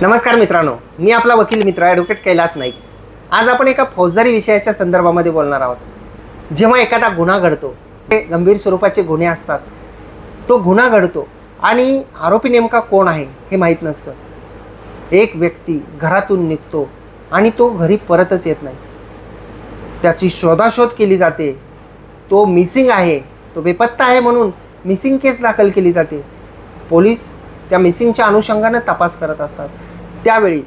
नमस्कार मित्रांनो मी आपला वकील मित्र ॲडव्होकेट कैलास नाईक. आज आपण एका फौजदारी विषयाच्या संदर्भामध्ये बोलणार आहोत. जेव्हा एखादा गुन्हा घडतो ते गंभीर स्वरूपाचे गुन्हे असतात. तो गुन्हा घडतो आणि आरोपी नेमका कोण आहे हे माहीत नसतं. एक व्यक्ती घरातून निघतो आणि तो घरी परतच येत नाही. त्याची शोधाशोध केली जाते. तो मिसिंग आहे तो बेपत्ता आहे म्हणून मिसिंग केस दाखल केली जाते. पोलीस त्या मिसिंगच्या अनुषंगानं तपास करत असतात. त्यावेळी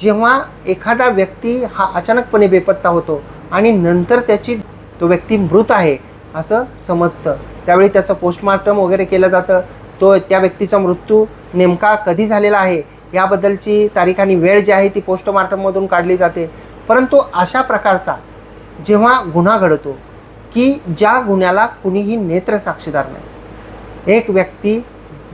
जेव्हा एखादा व्यक्ती हा अचानकपणे बेपत्ता होतो आणि नंतर त्याची तो व्यक्ती मृत आहे असं समजतं. त्यावेळी त्याचं पोस्टमार्टम वगैरे केलं जातं. तो त्या व्यक्तीचा मृत्यू नेमका कधी झालेला आहे याबद्दलची तारीख आणि वेळ जी आहे ती पोस्टमार्टममधून काढली जाते. परंतु अशा प्रकारचा जेव्हा गुन्हा घडतो की ज्या गुन्ह्याला कुणीही नेत्र साक्षीदार नाही. एक व्यक्ती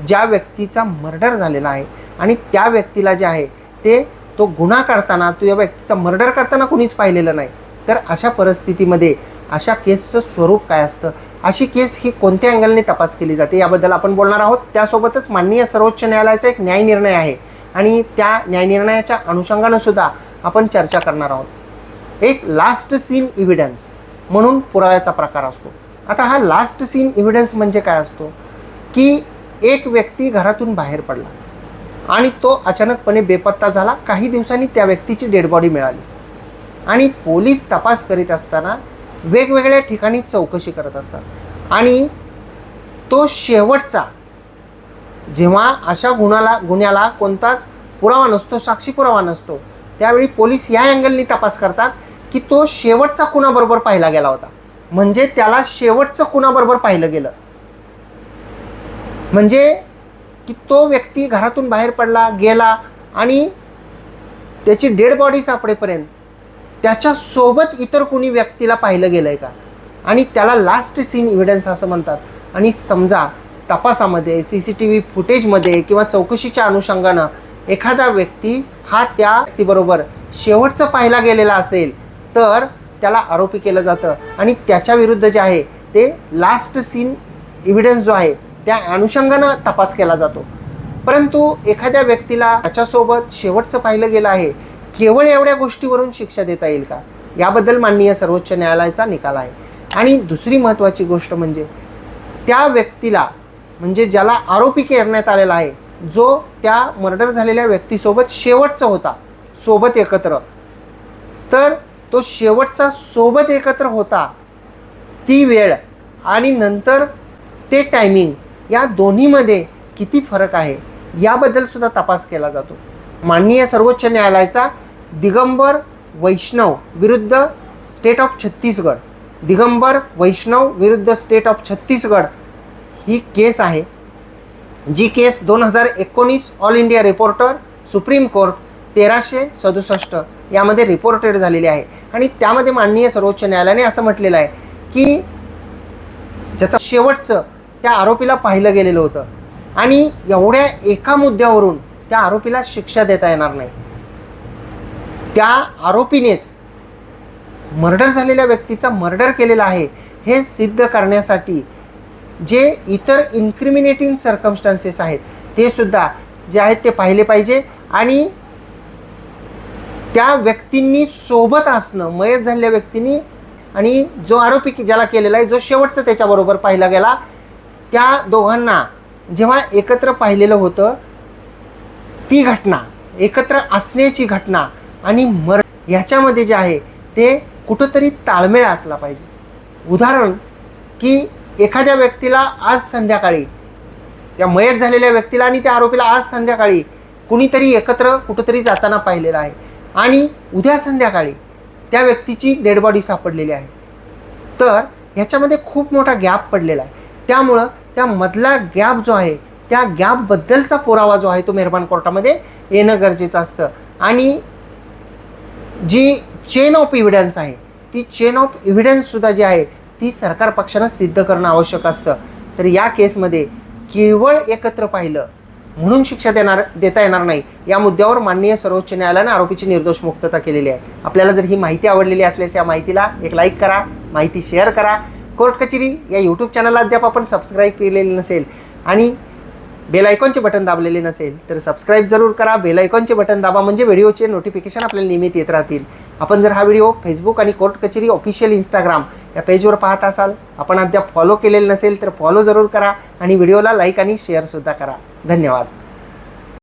ज्या व्यक्तीचा मर्डर झालेला आहे आणि त्या व्यक्तीला जे आहे ते तो गुन्हा करताना तो या व्यक्तीचा मर्डर करताना कुणीच पाहिलेलं नाही. तर अशा परिस्थितीमध्ये अशा केसचं स्वरूप काय असतं? अशी केस ही कोणत्या अँगलने तपास केली जाते? याबद्दल आपण बोलणार आहोत. त्यासोबतच माननीय सर्वोच्च न्यायालयाचा एक न्यायनिर्णय आहे. आणि त्या न्यायनिर्णयाच्या अनुषंगानं सुद्धा आपण चर्चा करणार आहोत. एक लास्ट सीन इव्हिडन्स म्हणून पुराव्याचा प्रकार असतो. आता हा लास्ट सीन इव्हिडन्स म्हणजे काय असतो? की एक व्यक्ती घरातून बाहेर पडला. आणि तो अचानकपणे बेपत्ता झाला. काही दिवसांनी त्या व्यक्तीची डेड बॉडी मिळाली. आणि पोलीस तपास करीत असताना वेगवेगळ्या ठिकाणी चौकशी करत असतात. आणि तो शेवटचा जेव्हा अशा गुणाला गुन्ह्याला कोणताच पुरावा नसतो साक्षी पुरावा नसतो त्यावेळी पोलीस या अँगलनी तपास करतात की तो शेवटचा कुणाबरोबर पाहिला गेला होता. म्हणजे त्याला शेवटचं कुणाबरोबर पाहिलं गेलं. म्हणजे की तो व्यक्ती घरातून बाहेर पडला गेला आणि त्याची डेड बॉडी सापडेपर्यंत त्याच्यासोबत इतर कोणी व्यक्तीला पाहिलं गेलं आहे का? आणि त्याला लास्ट सीन इव्हिडन्स असं म्हणतात. आणि समजा तपासामध्ये सी सी टी व्ही फुटेजमध्ये किंवा चौकशीच्या अनुषंगानं एखादा व्यक्ती हा त्या व्यक्तीबरोबर शेवटचं पाहिला गेलेला असेल तर त्याला आरोपी केलं जातं. आणि त्याच्या विरुद्ध जे आहे ते लास्ट सीन इव्हिडन्स जो आहे त्या अनुषंगानं तपास केला जातो. परंतु एखाद्या व्यक्तीला त्याच्यासोबत शेवटचं पाहिलं गेलं आहे केवळ एवढ्या गोष्टीवरून शिक्षा देता येईल का? याबद्दल माननीय सर्वोच्च न्यायालयाचा निकाल आहे. आणि दुसरी महत्त्वाची गोष्ट म्हणजे त्या व्यक्तीला म्हणजे ज्याला आरोपी करण्यात आलेला आहे जो त्या मर्डर झालेल्या व्यक्तीसोबत शेवटचा होता सोबत एकत्र. तर तो शेवटचा सोबत एकत्र होता ती वेळ आणि नंतर ते टायमिंग या दोन्हीमध्ये किती फरक आहे याबद्दल सुद्धा तपास केला जातो. माननीय सर्वोच्च न्यायालयाचा दिगंबर वैष्णव विरुद्ध स्टेट ऑफ छत्तीसगड दिगंबर वैष्णव विरुद्ध स्टेट ऑफ छत्तीसगड ही केस आहे जी केस दोन हजार एकोणीस all India reporter supreme court तेराशे सदुसष्ट यामध्ये रिपोर्टेड झालेली आहे. आणि त्यामध्ये माननीय सर्वोच्च न्यायालयाने असं म्हटलेलं आहे की ज्याचं शेवटचं त्या आरोपीला पाहिलं गेलेलं होतं. आणि एवढ्या एका मुद्द्यावरून त्या आरोपीला शिक्षा देता येणार नाही. त्या आरोपीनेच मर्डर झालेल्या व्यक्तीचा मर्डर केलेला आहे हे सिद्ध करण्यासाठी जे इतर इन्क्रिमिनेटिंग सर्कमस्टान्सेस आहेत ते सुद्धा जे आहेत ते पाहिले पाहिजे. आणि त्या व्यक्तींनी सोबत असणं मयत झालेल्या व्यक्तींनी आणि जो आरोपी ज्याला केलेला आहे जो शेवटचा त्याच्याबरोबर पाहिला गेला त्या दोघांना जेव्हा एकत्र पाहिलेलं होतं ती घटना एकत्र असण्याची घटना आणि मर ह्याच्यामध्ये जे आहे ते कुठंतरी ताळमेळ असला पाहिजे. उदाहरण की एखाद्या व्यक्तीला आज संध्याकाळी त्या मयत झालेल्या व्यक्तीला आणि त्या आरोपीला आज संध्याकाळी कुणीतरी एकत्र कुठंतरी जाताना पाहिलेलं आहे आणि उद्या संध्याकाळी त्या व्यक्तीची डेड बॉडी सापडलेली आहे. तर ह्याच्यामध्ये खूप मोठा गॅप पडलेला आहे. त्यामुळं त्या मधला गॅप जो आहे त्या गॅपबद्दलचा पुरावा जो आहे तो मेहरबान कोर्टामध्ये येणं गरजेचं असतं. आणि जी चेन ऑफ इव्हिडन्स आहे ती चेन ऑफ इव्हिडन्ससुद्धा जी आहे ती सरकार पक्षानं सिद्ध करणं आवश्यक असतं. तर या केसमध्ये केवळ एकत्र पाहिलं म्हणून शिक्षा देणार देता येणार नाही या मुद्द्यावर माननीय सर्वोच्च न्यायालयानं आरोपीची निर्दोष मुक्तता केलेली आहे. आपल्याला जर ही माहिती आवडलेली असल्यास या माहितीला एक लाईक करा माहिती शेअर करा कोर्ट कचेरी या यूट्यूब चॅनलला अद्याप आपण सबस्क्राईब केलेले नसेल आणि बेल आयकॉनचे बटन दाबलेले नसेल तर सबस्क्राईब जरूर करा. बेल आयकॉनचे बटन दाबा म्हणजे व्हिडिओचे नोटिफिकेशन आपल्याला नियमित येत राहतील. आपण जर हा व्हिडिओ फेसबुक आणि कोर्ट कचेरी ऑफिशियल इंस्टाग्राम या पेजवर पाहत असाल आपण अद्याप फॉलो केलेलं नसेल तर फॉलो जरूर करा आणि व्हिडिओला लाईक आणि शेअरसुद्धा करा. धन्यवाद.